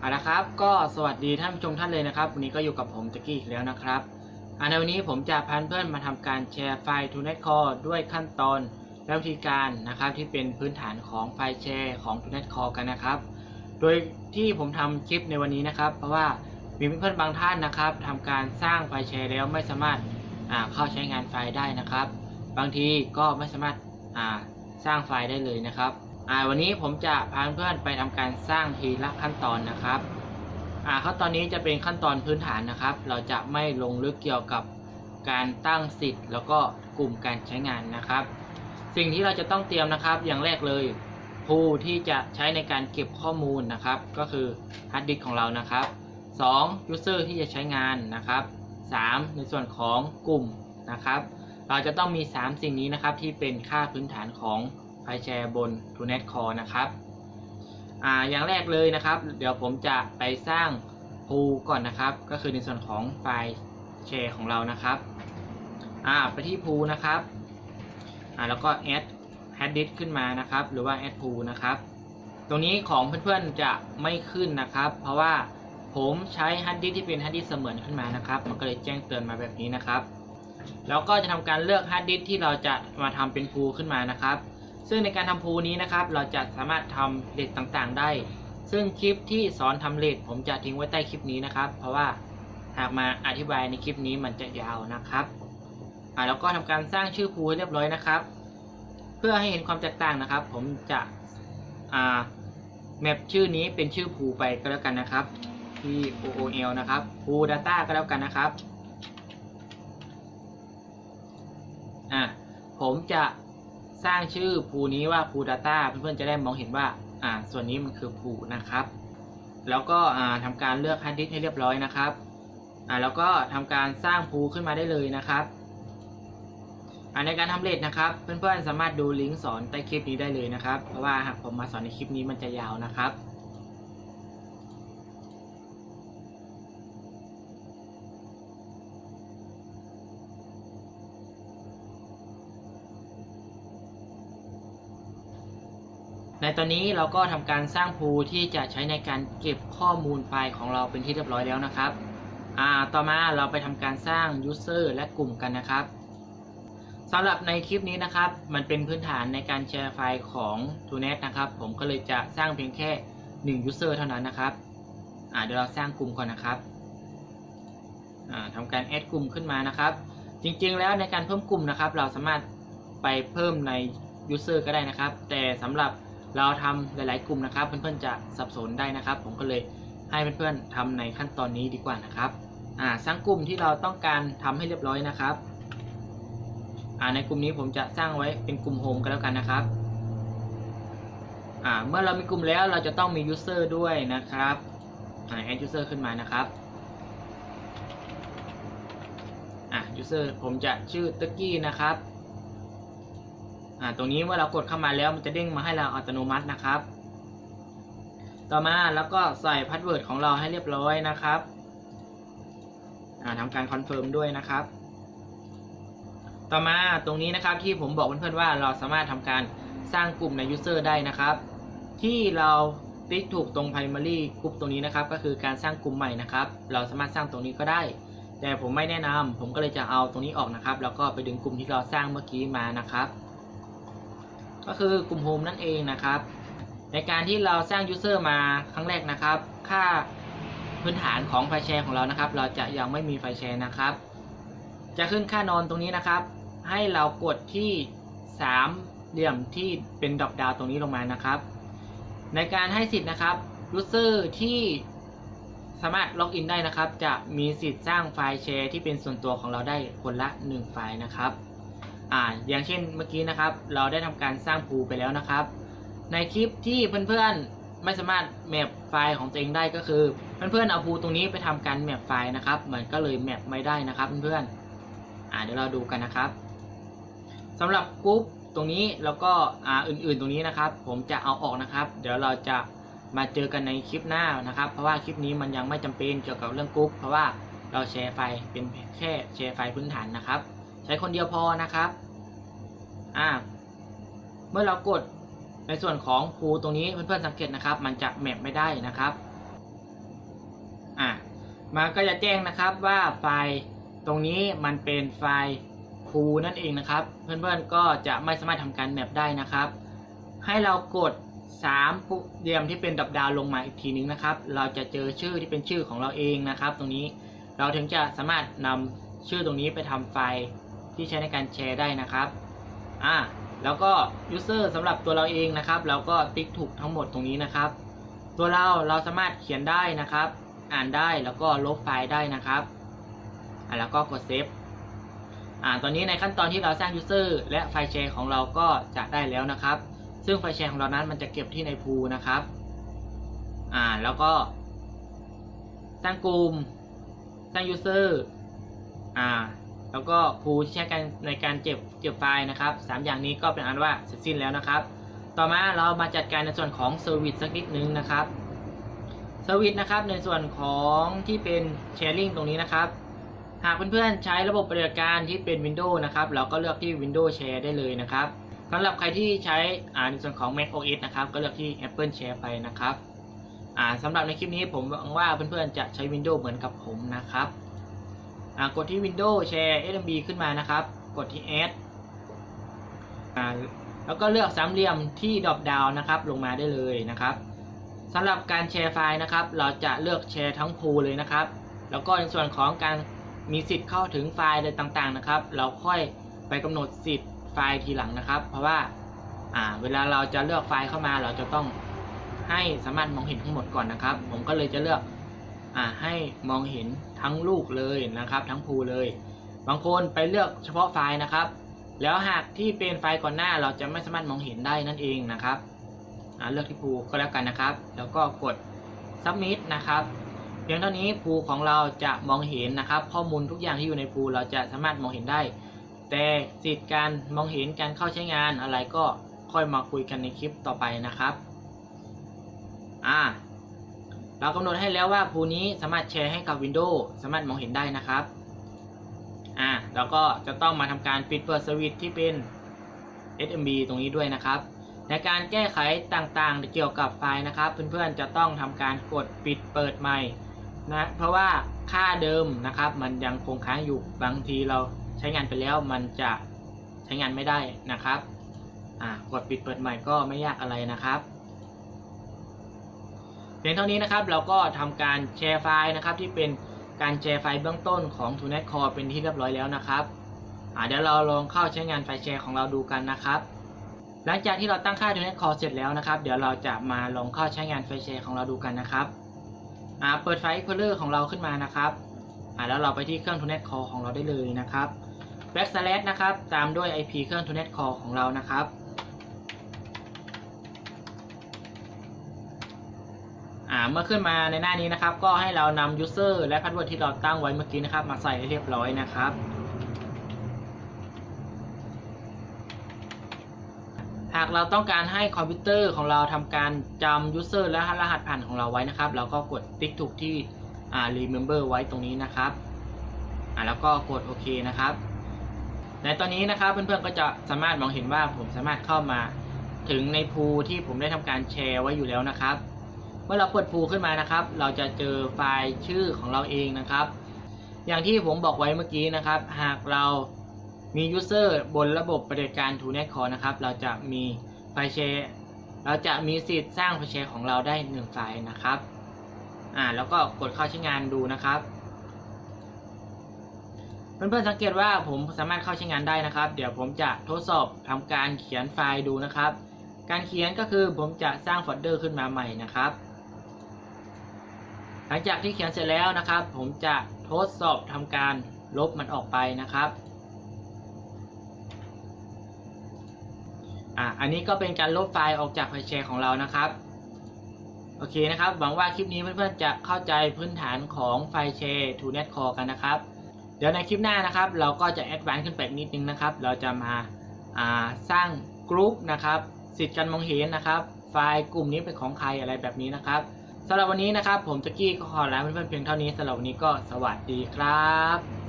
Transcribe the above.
เอาละครับ ก็สวัสดีท่านผู้ชมท่านเลยนะครับ วันนี้ก็อยู่กับผมตะกี้อีกแล้วนะครับอ่าในวันนี้ผมจะพาเพื่อนมาทำการแชร์ไฟล์ t o n e t Core ด้วยขั้นตอนและวิธีการนะครับที่เป็นพื้นฐานของไฟล์แชร์ของ t o n e t Core กันนะครับ โดยที่ผมทำคลิปในวันนี้นะครับ เพราะว่ามีเพื่อนบางท่านนะครับทำการสร้างไฟล์แชร์แล้วไม่สามารถาเข้าใช้งานไฟล์ได้นะครับ บางทีก็ไม่สามารถาสร้างไฟล์ได้เลยนะครับ อ่าวันนี้ผมจะพาเพื่อนไปทำการสร้างทีละขั้นตอนนะครับอ่าขั้นตอนนี้จะเป็นขั้นตอนพื้นฐานนะครับ เราจะไม่ลงลึกเกี่ยวกับการตั้งสิทธิ์ แล้วก็กลุ่มการใช้งานนะครับ สิ่งที่เราจะต้องเตรียมนะครับ อย่างแรกเลยผู้ที่จะใช้ในการเก็บข้อมูลนะครับ ก็คือฮาร์ดดิสก์ของเรานะครับ 2. user ที่จะใช้งานนะครับ 3. ในส่วนของกลุ่มนะครับ เราจะต้องมี 3 สิ่งนี้นะครับที่เป็นค่าพื้นฐานของ ไฟแชร์บน t o n e t Core นะครับอ่าอย่างแรกเลยนะครับ เดี๋ยวผมจะไปสร้างพูก่อนนะครับ ก็คือในส่วนของไฟล์แชร์ของเรานะครับอ่าไปที่พูนะครับอ่าแล้วก็ add hard disk ขึ้นมานะครับ หรือว่า add pool นะครับ ตรงนี้ของเพื่อนๆจะไม่ขึ้นนะครับ เพราะว่าผมใช้ฮาร์ดดิสที่เป็นฮาร์ดดิสเสมือนขึ้นมานะครับ มันก็เลยแจ้งเตือนมาแบบนี้นะครับ แล้วก็จะทำการเลือกฮาร์ดดิสที่เราจะมาทำเป็นพูขึ้นมานะครับ ซึ่งในการทำพูนี้นะครับ เราจะสามารถทำเลทต่างๆได้ ซึ่งคลิปที่สอนทำเลทผมจะทิ้งไว้ใต้คลิปนี้นะครับ เพราะว่าหากมาอธิบายในคลิปนี้มันจะยาวนะครับอ่าแล้วก็ทำการสร้างชื่อพูให้เรียบร้อยนะครับ เพื่อให้เห็นความแตกต่างนะครับ ผมจะอ่าแมปชื่อนี้เป็นชื่อพูไปก็แล้วกันนะครับ P O O L นะครับ Pool Data ก็แล้วกันนะครับอะผมจะ สร้างชื่อภูนี้ว่า Pool Data เพื่อนๆจะได้มองเห็นว่าอ่า ส่วนนี้มันคือภูนะครับ แล้วก็อ่าทำการเลือกฮันดิสให้เรียบร้อยนะครับอ่าแล้วก็ทำการสร้างภูขึ้นมาได้เลยนะครับอ่าในการทำเลทนะครับ เพื่อนๆสามารถดูลิงก์สอนใต้คลิปนี้ได้เลยนะครับ เพราะว่าหากผมมาสอนในคลิปนี้มันจะยาวนะครับ ตอนนี้เราก็ทำการสร้างพูลที่จะใช้ในการเก็บข้อมูลไฟล์ของเราเป็นที่เรียบร้อยแล้วนะครับต่อมาเราไปทำการสร้าง user และกลุ่มกันนะครับสำหรับในคลิปนี้นะครับ มันเป็นพื้นฐานในการแชร์ไฟล์ของ t o n e t นะครับ ผมก็เลยจะสร้างเพียงแค่ 1 user เท่านั้นนะครับเดี๋ยวเราสร้างกลุ่มก่อนนะครับอ่าทำการ add กลุ่มขึ้นมานะครับ จริงๆแล้วในการเพิ่มกลุ่มนะครับ เราสามารถไปเพิ่มใน user ก็ได้นะครับ แต่สำหรับ เราทำหลาย ๆ กลุ่มนะครับ เพื่อนๆจะสับสนได้นะครับ ผมก็เลยให้เพื่อนๆทำในขั้นตอนนี้ดีกว่านะครับอ่าสร้างกลุ่มที่เราต้องการทำให้เรียบร้อยนะครับอ่าในกลุ่มนี้ผมจะสร้างไว้เป็นกลุ่มโฮมกันแล้วกันนะครับอ่าเมื่อเรามีกลุ่มแล้วเราจะต้องมี user ด้วยนะครับอ่า add user ขึ้นมานะครับอะ user ผมจะชื่อตึกกี้นะครับ อ่าตรงนี้เมื่อเรากดเข้ามาแล้วมันจะเด้งมาให้เราอัตโนมัตินะครับ ต่อมาแล้วก็ใส่พาสเวิร์ดของเราให้เรียบร้อยนะครับอ่าทำการคอนเฟิร์มด้วยนะครับ ต่อมาตรงนี้นะครับที่ผมบอกเพื่อนๆว่าเราสามารถทำการสร้างกลุ่มใน user ได้นะครับ ที่เราติ๊กถูกตรง primary group ตรงนี้นะครับ ก็คือการสร้างกลุ่มใหม่นะครับ เราสามารถสร้างตรงนี้ก็ได้ แต่ผมไม่แนะนำผมก็เลยจะเอาตรงนี้ออกนะครับ แล้วก็ไปดึงกลุ่มที่เราสร้างเมื่อกี้มานะครับ ก็คือกลุ่มโฮมนั่นเองนะครับ ในการที่เราสร้าง user มาครั้งแรกนะครับ ค่าพื้นฐานของไฟแชร์ของเรานะครับ เราจะยังไม่มีไฟแชร์นะครับ จะขึ้นค่านอนตรงนี้นะครับ ให้เรากดที่สามเหลี่ยมที่เป็นดอกดาวตรงนี้ลงมานะครับ ในการให้สิทธิ์นะครับ user ที่สามารถล็อกอินได้นะครับ จะมีสิทธิ์สร้างไฟล์แชร์ที่เป็นส่วนตัวของเราได้คนละ 1 ไฟล์นะครับ อ่าอย่างเช่นเมื่อกี้นะครับ เราได้ทำการสร้างพูไปแล้วนะครับ ในคลิปที่เพื่อนๆไม่สามารถแมปไฟล์ของตัวเองได้ก็คือเพื่อนๆเอาพูตรงนี้ไปทำการแมปไฟล์นะครับมันก็เลยแมปไม่ได้นะครับเพื่อนๆอ่าเดี๋ยวเราดูกันนะครับสำหรับกรุ๊ปตรงนี้แล้วก็อ่าอื่นๆตรงนี้นะครับ ผมจะเอาออกนะครับ เดี๋ยวเราจะมาเจอกันในคลิปหน้านะครับ เพราะว่าคลิปนี้มันยังไม่จำเป็นเกี่ยวกับเรื่องกรุ๊ปเพราะว่าเราแชร์ไฟล์เป็นแค่แชร์ไฟล์พื้นฐานนะครับ ช้คนเดียวพอนะครับ อ่า เมื่อเรากดในส่วนของพูตรงนี้เพื่อนๆสังเกตนะครับ มันจะแมปไม่ได้นะครับมันก็จะแจ้งนะครับว่าไฟล์ตรงนี้มันเป็นไฟล์พูนั่นเองนะครับ เพื่อนๆก็จะไม่สามารถทำการแมปได้นะครับ ให้เรากด3ปุ่มเหลี่ยมที่เป็นดับดาวลงมาอีกทีนึงนะครับ เราจะเจอชื่อที่เป็นชื่อของเราเองนะครับ ตรงนี้เราถึงจะสามารถนำชื่อตรงนี้ไปทำไฟล์ ที่ใช้ในการแชร์ได้นะครับอ่าแล้วก็ user สำหรับตัวเราเองนะครับ เราก็ติ๊กถูกทั้งหมดตรงนี้นะครับ ตัวเราเราสามารถเขียนได้นะครับ อ่านได้แล้วก็ลบไฟล์ได้นะครับอ่าแล้วก็กดเซฟอ่าตอนนี้ในขั้นตอนที่เราสร้าง user และไฟล์แชร์ของเราก็จะได้แล้วนะครับ ซึ่งไฟล์แชร์ของเรานั้นมันจะเก็บที่ในพูลนะครับอ่าแล้วก็ สร้างกลุ่ม สร้าง user อ่า แล้วก็พูที่ใช้กันในการเก็บเก็บไฟล์นะครับสามอย่างนี้ก็เป็นอันว่าเสร็จสิ้นแล้วนะครับ ต่อมาเรามาจัดการในส่วนของเซอร์วิสสักนิดนึงนะครับเซอร์วิสนะครับในส่วนของที่เป็นแชร์ลิงตรงนี้นะครับ หากเพื่อนๆใช้ระบบปฏิบัติการที่เป็น Windows นะครับ เราก็เลือกที่ Windows Share ได้เลยนะครับสำหรับใครที่ใช้อ่าในส่วนของ Mac OS นะครับ ก็เลือกที่ Apple Share ไปนะครับอ่าสำหรับในคลิปนี้ผมหวังว่าเพื่อนๆจะใช้ Windows เหมือนกับผมนะครับ กดที่ Windows Share SMB ขึ้นมานะครับ กดที่ Add แล้วก็เลือกสามเหลี่ยมที่ดรอปดาวนะครับ ลงมาได้เลยนะครับสำหรับการแชร์ไฟล์นะครับ เราจะเลือกแชร์ทั้งพูลเลยนะครับ แล้วก็ในส่วนของการมีสิทธิ์เข้าถึงไฟล์อะไรต่างๆนะครับ เราค่อยไปกำหนดสิทธิ์ไฟล์ทีหลังนะครับ เพราะว่าเวลาเราจะเลือกไฟล์เข้ามา เราจะต้องให้สามารถมองเห็นทั้งหมดก่อนนะครับ ผมก็เลยจะเลือก ให้มองเห็นทั้งลูกเลยนะครับ ทั้งพูเลย บางคนไปเลือกเฉพาะไฟล์นะครับ แล้วหากที่เป็นไฟล์ก่อนหน้าเราจะไม่สามารถมองเห็นได้นั่นเองนะครับอ่าเลือกที่พูก็แล้วกันนะครับ แล้วก็กด submit นะครับเพียงเท่านี้พูของเราจะมองเห็นนะครับ ข้อมูลทุกอย่างที่อยู่ในพูเราจะสามารถมองเห็นได้ แต่สิทธิ์การมองเห็นการเข้าใช้งานอะไรก็ค่อยมาคุยกันในคลิปต่อไปนะครับ อ่า เรากำหนดให้แล้วว่าพูนี้สามารถแชร์ให้กับ Windows สามารถมองเห็นได้นะครับอ่าแล้วก็จะต้องมาทำการปิดเปิดสวิตช์ที่เป็น SMB ตรงนี้ด้วยนะครับ ในการแก้ไขต่างๆเกี่ยวกับไฟล์นะครับ เพื่อนๆจะต้องทำการกดปิดเปิดใหม่นะเพราะว่าค่าเดิมนะครับ มันยังคงค้างอยู่บางทีเราใช้งานไปแล้วมันจะใช้งานไม่ได้นะครับอ่ากดปิดเปิดใหม่ก็ไม่ยากอะไรนะครับ เพียงเท่านี้นะครับเราก็ทำการแชร์ไฟล์นะครับที่เป็นการแชร์ไฟล์เบื้องต้นของ t o n e t Core เป็นที่เรียบร้อยแล้วนะครับเดี๋ยวเราลองเข้าใช้งานไฟล์แชร์ของเราดูกันนะครับหลังจากที่เราตั้งค่า t o n e t Core เสร็จแล้วนะครับ เดี๋ยวเราจะมาลองเข้าใช้งานไฟล์แชร์ของเราดูกันนะครับเปิดไฟล์ Explorer ของเราขึ้นมานะครับแล้วเราไปที่เครื่อง t o n e t Core ของเราได้เลยนะครับ backslash นะครับตามด้วย IP เครื่อง t o n e t Core ของเรานะครับ อ่าเมื่อขึ้นมาในหน้านี้นะครับ ก็ให้เรานำ user และ password ที่เราตั้งไว้เมื่อกี้นะครับ มาใส่ให้เรียบร้อยนะครับหากเราต้องการให้คอมพิวเตอร์ของเราทำการจำ user และรหัสผ่านของเราไว้นะครับ เราก็กดติ๊กถูกที่อ่า remember ไว้ตรงนี้นะครับอ่าแล้วก็กดโอเคนะครับ ในตอนนี้นะครับเพื่อนๆก็จะสามารถมองเห็นว่าผมสามารถเข้ามาถึงในพูลที่ผมได้ทำการแชร์ไว้อยู่แล้วนะครับ มื่อเราเปิดพูขึ้นมานะครับ เราจะเจอไฟล์ชื่อของเราเองนะครับ อย่างที่ผมบอกไว้เมื่อกี้นะครับ หากเรามี user บนระบบปฏิบัติการ t o n e t Core นะครับ เราจะมีไฟล์แชร์เราจะมีสิทธิ์สร้างไฟล์แชร์ของเราได้หนึ่งไฟล์นะครับ อ่า แล้วก็กดเข้าใช้งานดูนะครับ เพื่อนๆสังเกตว่าผมสามารถเข้าใช้งานได้นะครับ เดี๋ยวผมจะทดสอบทำการเขียนไฟล์ดูนะครับ การเขียนก็คือผมจะสร้างโฟลเดอร์ขึ้นมาใหม่นะครับ หลังจากที่เขียนเสร็จแล้วนะครับ ผมจะทดสอบทำการลบมันออกไปนะครับอะอันนี้ก็เป็นการลบไฟล์ออกจากไฟแชร์ของเรานะครับ โอเคนะครับ หวังว่าคลิปนี้เพื่อนๆจะเข้าใจพื้นฐานของไฟแชร์ to net core กันนะครับ เดี๋ยวในคลิปหน้านะครับ เราก็จะแอดวานซ์ขึ้นไปนิดนึงนะครับ เราจะมาอ่าสร้างกรุ๊ปนะครับสิทธิ์การมองเห็นนะครับ ไฟล์กลุ่มนี้เป็นของใครอะไรแบบนี้นะครับ สำหรับวันนี้นะครับ ผมตะกี้ก็ขอลาเพื่อนๆเพียงเท่านี้สำหรับวันนี้ก็สวัสดีครับ